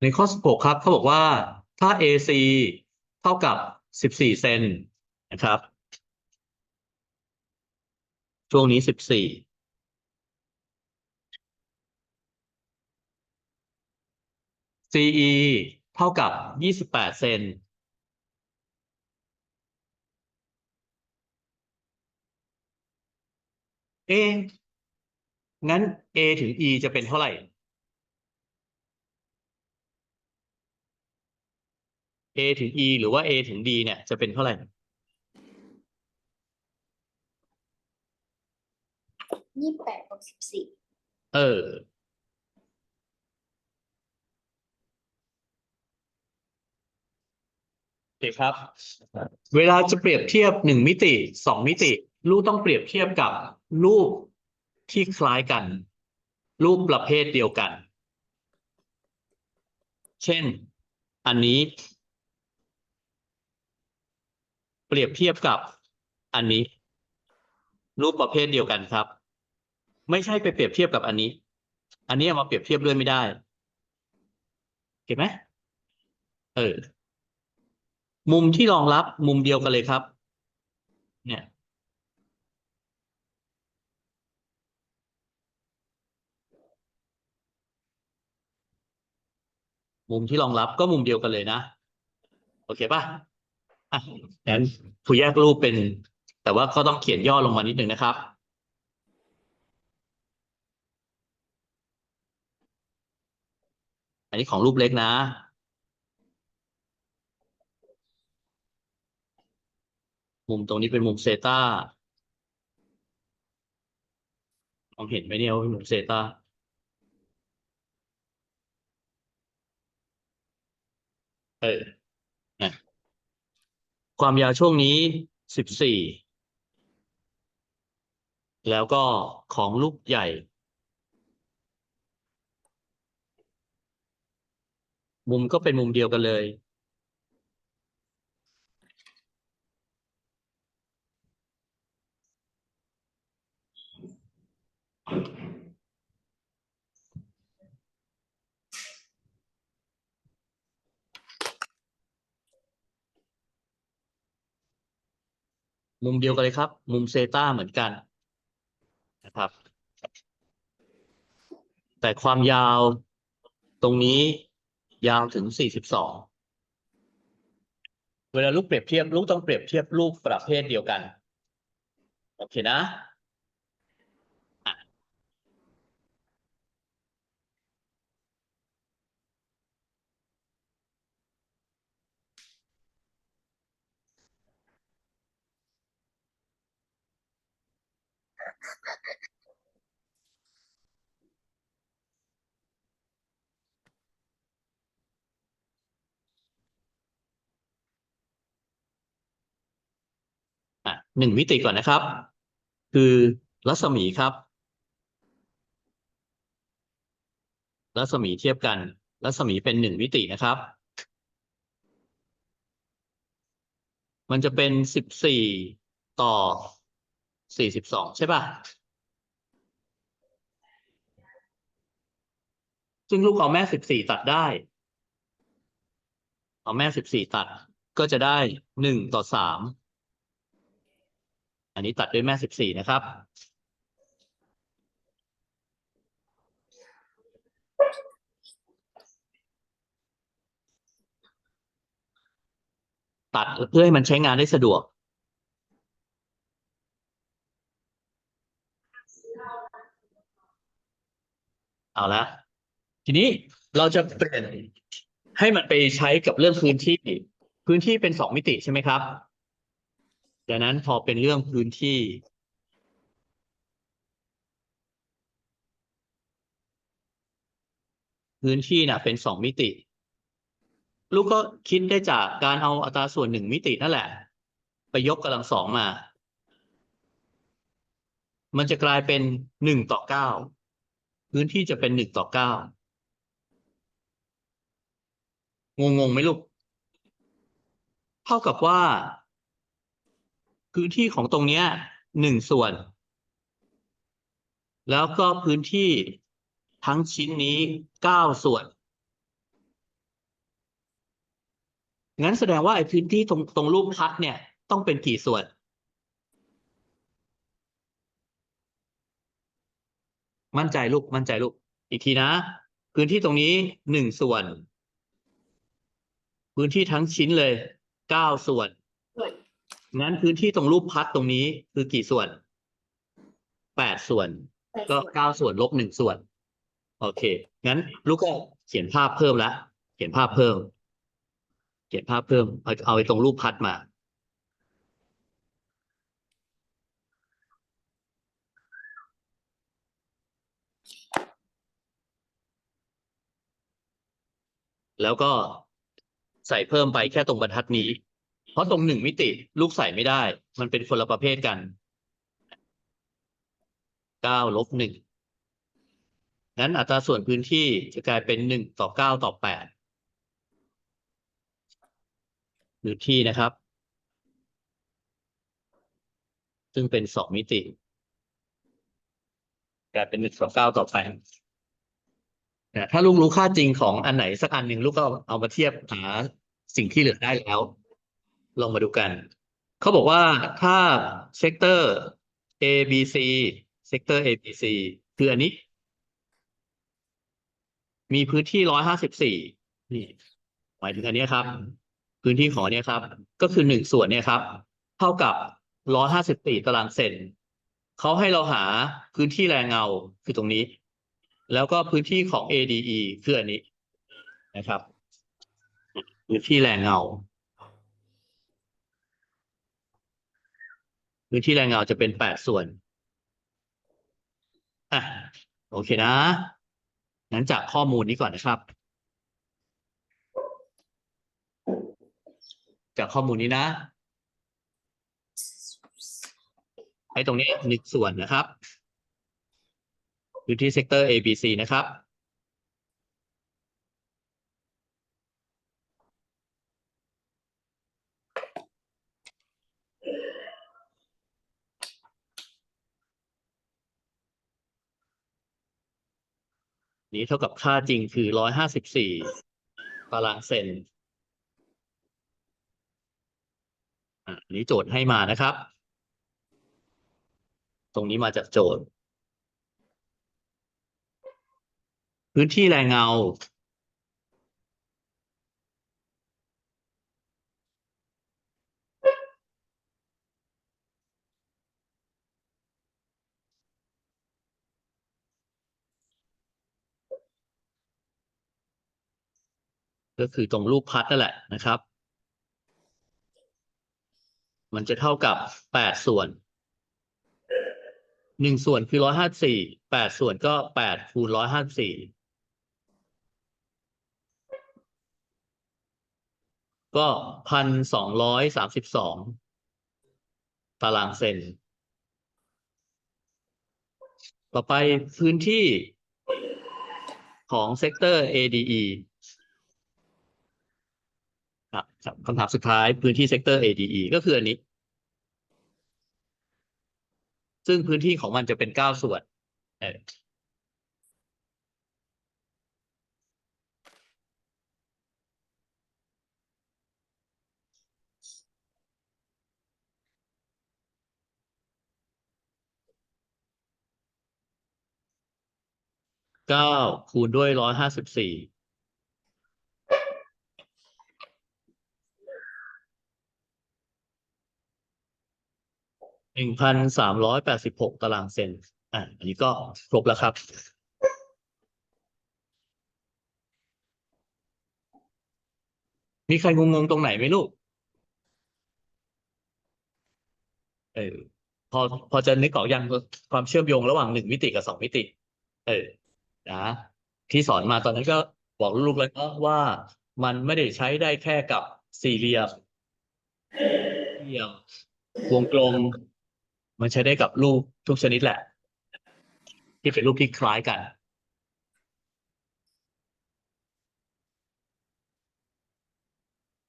ในข้อ 16 ครับเขาบอกว่าถ้า AC เท่ากับ 14 เซนนะครับ ช่วงนี้ 14 CE เท่ากับ28เซนเอะงั้น A ถึง E จะเป็นเท่าไหร่ A ถึง E หรือว่า A ถึง D เนี่ยจะเป็นเท่าไหร่ยี่สิบแปดบวกสิบสี่เออ โอเคครับ เวลาจะเปรียบเทียบหนึ่งมิติสองมิติ รูปต้องเปรียบเทียบกับรูปที่คล้ายกัน รูปประเภทเดียวกัน เช่น อันนี้ เปรียบเทียบกับอันนี้ รูปประเภทเดียวกันครับ ไม่ใช่ไปเปรียบเทียบกับอันนี้ อันนี้เอามาเปรียบเทียบด้วยไม่ได้เห็นไหมเออ มุมที่รองรับมุมเดียวกันเลยครับ เนี่ยมุมที่รองรับก็มุมเดียวกันเลยนะ โอเคป่ะ อะงั้นผู้แยกรูปเป็น แต่ว่าก็ต้องเขียนย่อลงมานิดนึงนะครับ อันนี้ของรูปเล็กนะ มุมตรงนี้เป็นมุมเซตามองเห็นไหมเนี่ยว่าเป็นมุมเซตาเออ ความยาวช่วงนี้สิบสี่ แล้วก็ของลูกใหญ่ มุมก็เป็นมุมเดียวกันเลย มุมเดียวกันเลยครับ มุมเซตาเหมือนกันนะครับ แต่ความยาวตรงนี้ยาวถึง 42 เวลาลูกเปรียบเทียบลูกต้องเปรียบเทียบรูปประเภทเดียวกัน โอเคนะอะ หนึ่งมิติก่อนนะครับ คือรัศมีครับ รัศมีเทียบกัน รัศมีเป็นหนึ่งมิตินะครับ มันจะเป็นสิบสี่ต่อ สี่สิบสองใช่ป่ะ ซึ่งลูกเอาแม่สิบสี่ตัดได้ เอาแม่สิบสี่ตัดก็จะได้หนึ่งต่อสาม อันนี้ตัดด้วยแม่สิบสี่นะครับ ตัดเพื่อให้มันใช้งานได้สะดวก เอาละทีนี้เราจะเปลี่ยนให้มันไปใช้กับเรื่องพื้นที่ พื้นที่เป็นสองมิติใช่ไหมครับดังนั้นพอเป็นเรื่องพื้นที่ พื้นที่น่ะเป็นสองมิติ ลูกก็คิดได้จากการเอาอัตราส่วนหนึ่งมิตินั่นแหละ ไปยกกำลังสองมา มันจะกลายเป็นหนึ่งต่อเก้า พื้นที่จะเป็นหนึ่งต่อเก้างงงไหมลูก เท่ากับว่า พื้นที่ของตรงเนี้ยหนึ่งส่วน แล้วก็พื้นที่ทั้งชิ้นนี้เก้าส่วน งั้นแสดงว่าไอ้พื้นที่ตรงตรงรูปพัดเนี่ย ต้องเป็นกี่ส่วน มั่นใจลูก มั่นใจลูก อีกทีนะ พื้นที่ตรงนี้หนึ่งส่วน พื้นที่ทั้งชิ้นเลยเก้าส่วน งั้นพื้นที่ตรงรูปพัดตรงนี้คือกี่ส่วนแปดส่วน ก็เก้าส่วนลบหนึ่งส่วน โอเค งั้นลูกก็เขียนภาพเพิ่มละ เขียนภาพเพิ่ม เขียนภาพเพิ่ม เอาเอาไอ้ตรงรูปพัดมา แล้วก็ใส่เพิ่มไปแค่ตรงบรรทัดนี้ เพราะตรงหนึ่งมิติลูกใส่ไม่ได้ มันเป็นคนละประเภทกันเก้าลบหนึ่งงั้นอัตราส่วนพื้นที่จะกลายเป็นหนึ่งต่อเก้าต่อแปดพื้นที่นะครับ ซึ่งเป็นสองมิติ กลายเป็นหนึ่งต่อเก้าต่อแปด ถ้าลูกรู้ค่าจริงของอันไหนสักอันหนึ่งลูกก็เอามาเทียบหาสิ่งที่เหลือได้แล้ว ลองมาดูกัน เขาบอกว่าถ้าเซกเตอร์ A B C เซกเตอร์ A B C คืออันนี้ มีพื้นที่ร้อยห้าสิบสี่นี่หมายถึงอันนี้ครับ พื้นที่ของเนี้ยครับ ก็คือหนึ่งส่วนเนี่ยครับ เท่ากับร้อยห้าสิบสี่ตารางเซนเขาให้เราหาพื้นที่แรงเงาคือตรงนี้ แล้วก็พื้นที่ของ ADE คืออันนี้นะครับพื้นที่แรงเงาพื้นที่แรงเงาจะเป็นแปดส่วนอะโอเคนะงั้นจากข้อมูลนี้ก่อนนะครับ จากข้อมูลนี้นะไอ้ตรงนี้หนึ่งส่วนนะครับ พื้นที่เซกเตอร์ ABC นะครับ นี้เท่ากับค่าจริงคือร้อยห้าสิบสี่ตารางเซนอะอันนี้โจทย์ให้มานะครับ ตรงนี้มาจากโจทย์ พื้นที่แรงเงา ก็คือตรงรูปพัดนั่นแหละนะครับ มันจะเท่ากับแปดส่วนหนึ่งส่วนคือร้อยห้าสี่แปดส่วนก็แปดคูณร้อยห้าสี่ ก็พันสองร้อยสามสิบสองตารางเซน ต่อไปพื้นที่ของเซกเตอร์ ADE ครับครับคำถามสุดท้ายพื้นที่เซกเตอร์ ADE ก็คืออันนี้ ซึ่งพื้นที่ของมันจะเป็นเก้าส่วน เก้าคูณด้วยร้อยห้าสิบสี่หนึ่งพันสามร้อยแปดสิบหกตารางเซนอะอันนี้ก็ครบแล้วครับ มีใครงงๆตรงไหนไหมลูกเออพอพอจะนึกออกยังความเชื่อมโยงระหว่างหนึ่งมิติกับสองมิติ เออ นะที่สอนมาตอนนั้นก็บอกลูกๆแล้วว่ามันไม่ได้ใช้ได้แค่กับสี่เหลี่ยมเหลี่ยมวงกลม มันใช้ได้กับรูปทุกชนิดแหละ ที่เป็นรูปที่คล้ายกัน